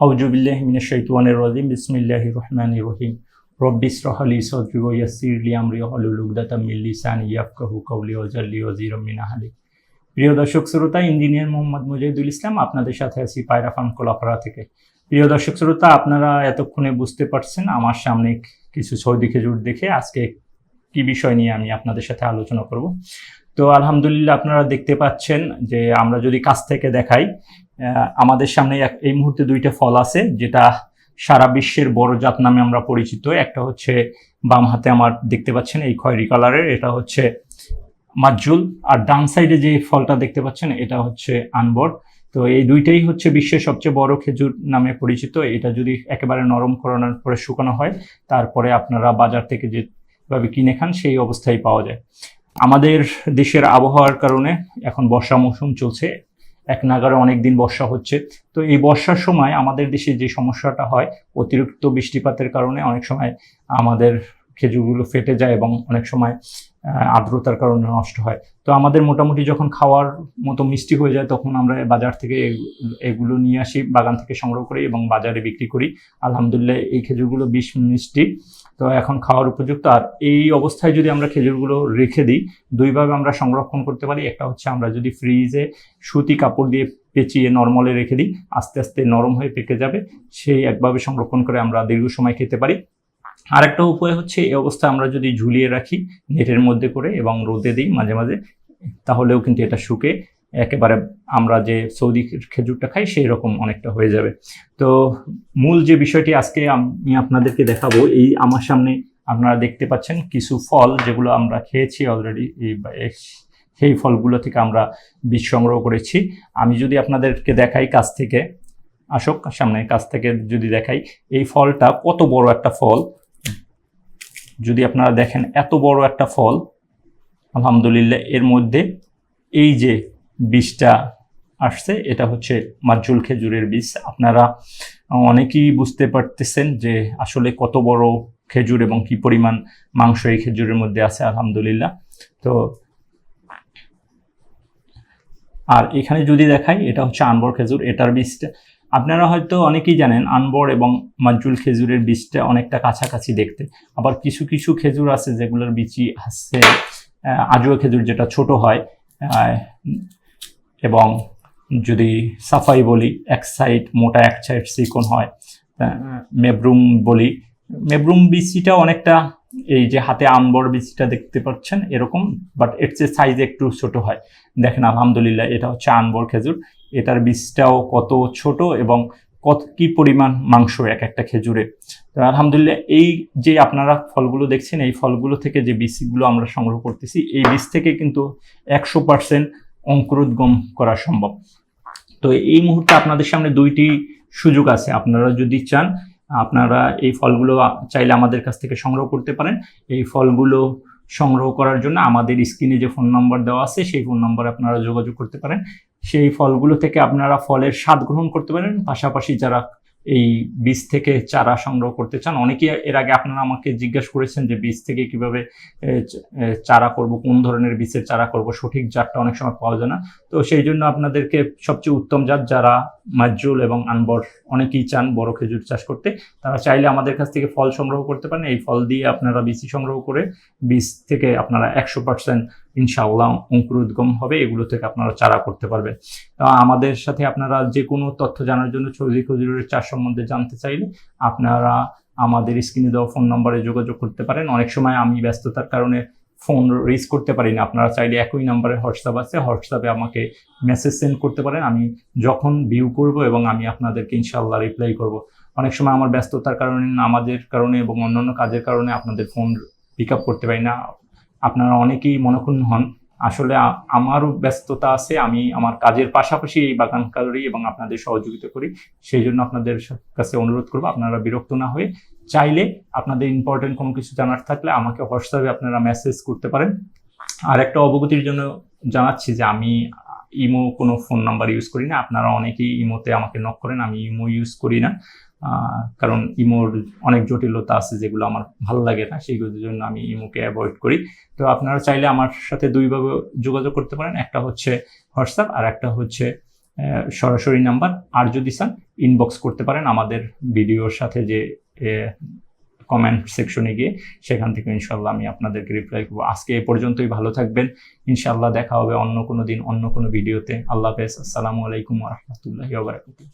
আউজুবিল্লাহ মিনা শৈতানির রাজিম বিসমিল্লাহির রহমানির রহিম রব্বি ইসরাহ লি সাদরি ওয়া ইয়াসসির লি আমরি ওয়াহলুল উকদাতাম মিন লিসানি ইয়াফকাহু কাওলি ওয়াজআললি ওয়াজিরাম মিন আহলি প্রিয় দর্শক শ্রোতা, ইঞ্জিনিয়ার মোহাম্মদ মুজাহিদুল ইসলাম আপনাদের সাথে আছি পায়রা ফার্ম কোলাপাড়া থেকে। প্রিয় দর্শক শ্রোতা, আপনারা এতক্ষণে বুঝতে পারছেন আমার সামনে কিছু সৌদি খেজুর দেখে আজকে কি বিষয় নিয়ে আমি আপনাদের সাথে আলোচনা করব। তো আলহামদুলিল্লাহ আপনারা দেখতে পাচ্ছেন যে আমরা যদি কাছ থেকে দেখাই আমাদের সামনে এই মুহূর্তে দুইটা ফল আছে, যেটা সারা বিশ্বের বড় জাত নামে আমরা পরিচিত। একটা হচ্ছে বাম হাতে আমার দেখতে পাচ্ছেন এই খয়েরি কালারের, এটা হচ্ছে মাজুল। আর ডান সাইডে যে ফলটা দেখতে পাচ্ছেন, এটা হচ্ছে আনবর। তো এই দুইটাই হচ্ছে বিশ্বের সবচেয়ে বড় খেজুর নামে পরিচিত। এটা যদি একেবারে নরম করানোর পরে শুকানো হয়, তারপরে আপনারা বাজার থেকে যেভাবে কিনে খান, সেই অবস্থায় পাওয়া যায়। আমাদের দেশের আবহাওয়ার কারণে এখন বর্ষা মৌসুম চলছে। এক নাগারে অনেক দিন বর্ষা হচ্ছে। তো এই বর্ষার সময় আমাদের দেশে যে সমস্যাটা হয়, অতিরিক্ত বৃষ্টিপাতের কারণে অনেক সময় আমাদের খেজুরগুলো ফেটে যায় এবং অনেক সময় আর্দ্রতার কারণে নষ্ট হয়। তো আমাদের মোটামুটি যখন খাওয়ার মতো মিষ্টি হয়ে যায়, তখন আমরা বাজার থেকে এগুলো নিয়ে আসি, বাগান থেকে সংগ্রহ করি এবং বাজারে বিক্রি করি। আলহামদুলিল্লাহ এই খেজুরগুলো বিষ মিষ্টি। তো এখন খাওয়ার উপযুক্ত। আর এই অবস্থায় যদি আমরা খেজুরগুলো রেখে দিই, দুইভাবে আমরা সংরক্ষণ করতে পারি। একটা হচ্ছে আমরা যদি ফ্রিজে সুতি কাপড় দিয়ে পেঁচিয়ে নর্মালে রেখে দিই, আস্তে আস্তে নরম হয়ে পেকে যাবে, সেই একভাবে সংরক্ষণ করে আমরা দীর্ঘ সময় খেতে পারি। আরেকটা উপায় হচ্ছে, এই অবস্থায় আমরা যদি ঝুলিয়ে রাখি নেটের মধ্যে করে এবং রোদে দিই মাঝে মাঝে, তাহলেও কিন্তু এটা শুকে। একেবারে আমরা যে সৌদি খেজুরটা খাই সেই রকম অনেকটা হয়ে যাবে। তো মূল যে বিষয়টি আজকে আমি আপনাদেরকে দেখাবো, এই আমার সামনে আপনারা দেখতে পাচ্ছেন কিছু ফল যেগুলো আমরা খেয়েছি অলরেডি এই সেই ফলগুলো থেকে আমরা বীজ সংগ্রহ করেছি। আমি যদি আপনাদেরকে দেখাই কাছ থেকে, আসক সামনে কাছ থেকে যদি দেখাই, এই ফলটা কত বড় একটা ফল। যদি আপনারা দেখেন এত বড় একটা ফল, আলহামদুলিল্লাহ, এর মধ্যে এই যে বীজটা আসছে, এটা হচ্ছে মাজুল খেজুরের বীজ। আপনারা অনেকেই বুঝতে পারতেছেন যে আসলে কত বড় খেজুর এবং কি পরিমাণ মাংস এই খেজুরের মধ্যে আছে, আলহামদুলিল্লাহ। তো আর এখানে যদি দেখাই, এটা হচ্ছে আনবর খেজুর, এটার বীজটা। আপনারা হয়তো অনেকেই জানেন, আনবর এবং মাজুল খেজুরের বীজটা অনেকটা কাছাকাছি দেখতে। আবার কিছু কিছু খেজুর আছে যেগুলোর বীজই আছে আজুয়া খেজুর যেটা ছোট হয় এবং যদি সাফাই বলি, এক সাইড মোটা, এক সাইড চিকন হয় মেবরুম বলি, মেবরুম বিচিটা অনেকটা এই যে হাতে আম্বর বিচিটা দেখতে পাচ্ছেন এরকম বাট এর চেয়ে সাইজ একটু ছোট হয়। দেখেন, আলহামদুলিল্লাহ, এটা হচ্ছে আনবর খেজুর। এটার বীজটাও কত ছোট এবং কত, কি পরিমাণ মাংস এক একটা খেজুরে। তো আলহামদুলিল্লাহ, এই যে আপনারা ফলগুলো দেখছেন, এই ফলগুলো থেকে যে বীজগুলো আমরা সংগ্রহ করতেছি, এই বীজ থেকে কিন্তু একশো পার্সেন্ট অঙ্কুরোদ্গম করা সম্ভব। তো এই মুহূর্তে আপনাদের সামনে দুইটি সুযোগ আছে। আপনারা যদি চান, আপনারা এই ফলগুলো চাইলে আমাদের কাছ থেকে সংগ্রহ করতে পারেন। এই ফলগুলো সংগ্রহ করার জন্য আমাদের স্ক্রিনে যে ফোন নম্বর দেওয়া আছে, সেই ফোন নম্বরে আপনারা যোগাযোগ করতে পারেন। সেই ফলগুলো থেকে আপনারা ফলের স্বাদ গ্রহণ করতে পারেন। পাশাপাশি যারা এই বীজ থেকে চারা সংগ্রহ করতে চান? অনেকেই এর আগে আপনারা আমাকে জিজ্ঞাসা করেছেন যে বীজ থেকে কীভাবে চারা করব, কোন ধরনের বীজের চারা করব, সঠিক জাতটা অনেক সময় পাওয়া যায় না। তো সেই জন্য আপনাদেরকে সবচেয়ে উত্তম জাত যারা মাজুল এবং আনবর, অনেকেই চান বড় খেজুর চাষ করতে, তারা চাইলে আমাদের কাছ থেকে ফল সংগ্রহ করতে পারেন। এই ফল দিয়ে আপনারা বীজ সংগ্রহ করে, বীজ থেকে আপনারা একশো পার্সেন্ট ইনশাআল্লাহ অঙ্কুরোদ্গম হবে, এগুলো থেকে আপনারা চারা করতে পারবেন। আমাদের সাথে আপনারা যে কোনো তথ্য জানার জন্য চৌধুরী খজুরের চাষ সম্বন্ধে জানতে চাইলে আপনারা আমাদের স্ক্রিনে দেওয়া ফোন নম্বরে যোগাযোগ করতে পারেন। অনেক সময় আমি ব্যস্ততার কারণে ফোন রিচ করতে পারি না, আপনারা চাইলে একই নাম্বারে হোয়াটসঅ্যাপ আছে, হোয়াটসঅ্যাপে আমাকে মেসেজ সেন্ড করতে পারেন। আমি যখন ভিউ করব এবং আমি আপনাদেরকে ইনশাআল্লাহ রিপ্লাই করব। অনেক সময় আমার ব্যস্ততার কারণে নামাজের কারণে এবং অন্যান্য কাজের কারণে আপনাদের ফোন পিক আপ করতে পারি না। আপনারা অনেকেই মনক্ষুণ্ণ হন। আসলে আমারও ব্যস্ততা আছে, আমি আমার কাজের পাশাপাশি এই বাগান করি এবং আপনাদের সহযোগিতা করি। সেই জন্য আপনাদের কাছে অনুরোধ করব, আপনারা বিরক্ত না হয়ে চাইলে আপনাদের ইম্পর্টেন্ট কোনো কিছু জানার থাকলে আমাকে হোয়াটসঅ্যাপে আপনারা মেসেজ করতে পারেন। আর একটা অবগতির জন্য জানাচ্ছি যে আমি ইমো কোনো ফোন নাম্বার ইউজ করি না। আপনারা অনেকেই ইমোতে আমাকে নক করেন, আমি ইমো ইউজ করি না। কারণ ইমোর অনেক জটিলতা আছে যেগুলো আমার ভালো লাগে না, সেইগুলোর জন্য আমি ইমোকে অ্যাভয়েড করি। তো আপনারা চাইলে আমার সাথে দুইভাবে যোগাযোগ করতে পারেন, একটা হচ্ছে হোয়াটসঅ্যাপ আর একটা হচ্ছে সরাসরি নাম্বার। আর যদি চান ইনবক্স করতে পারেন আমাদের ভিডিওর সাথে যে কমেন্ট সেকশনে গিয়ে। সেখান থেকে ইনশাল্লাহ আমি আপনাদেরকে রিপ্লাই করব। আজকে এ পর্যন্তই, ভালো থাকবেন। ইনশাল্লাহ দেখা হবে অন্য কোনো দিন, অন্য কোনো ভিডিওতে। আল্লাহ হাফেজ। আসসালামু আলাইকুম রহমতুল্লাহি ওবরাকাতুহ